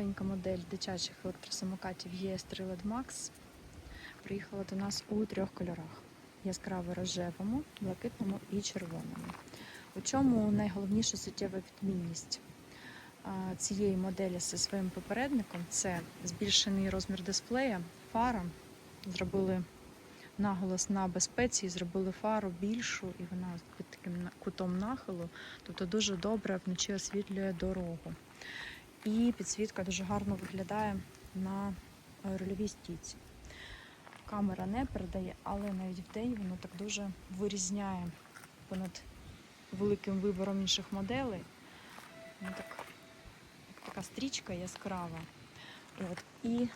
новенька модель дитячих електросамокатів ES3 LED приїхала до нас у трьох кольорах: яскраво рожевому, блакитному і червоному. У чому найголовніша суттєва відмінність цієї моделі зі своїм попередником це збільшений розмір дисплея, фара. Зробили наголос на безпеці, зробили фару більшу, і вона під таким кутом нахилу, тобто дуже добре вночі освітлює дорогу. І підсвітка дуже гарно виглядає на рульовій стійці. Камера не передає, але навіть вдень воно так дуже вирізняє понад великим вибором інших моделей. Воно так, така стрічка яскрава. От. І,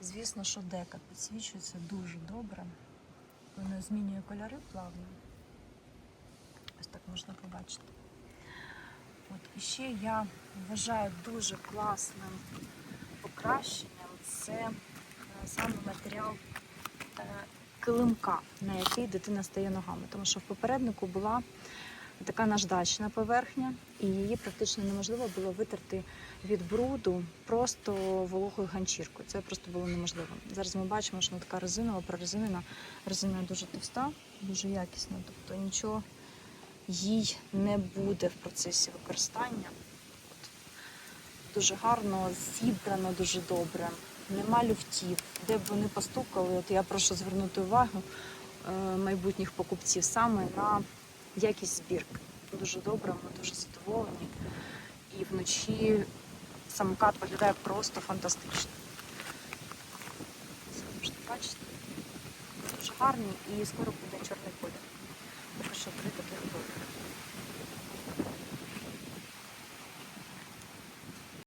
звісно, що дека підсвічується дуже добре. Воно змінює кольори плавно. Ось так можна побачити. І ще я вважаю дуже класним покращенням це е, саме матеріал е, килимка, на який дитина стає ногами. Тому що в попереднику була така наждачна поверхня, і її практично неможливо було витерти від бруду просто вологою ганчіркою. Це просто було неможливо. Зараз ми бачимо, що вона така резинова, прорезинена. Резина дуже товста, дуже якісна, тобто нічого їй не буде в процесі використання. От. Дуже гарно зібрано, дуже добре. Нема люфтів. Де б вони постукали, от я прошу звернути увагу е, майбутніх покупців саме на якість збірки. Дуже добре, ми дуже задоволені. І вночі самокат виглядає просто фантастично. Це можете бачити. Дуже гарний і скоро буде чорний колір.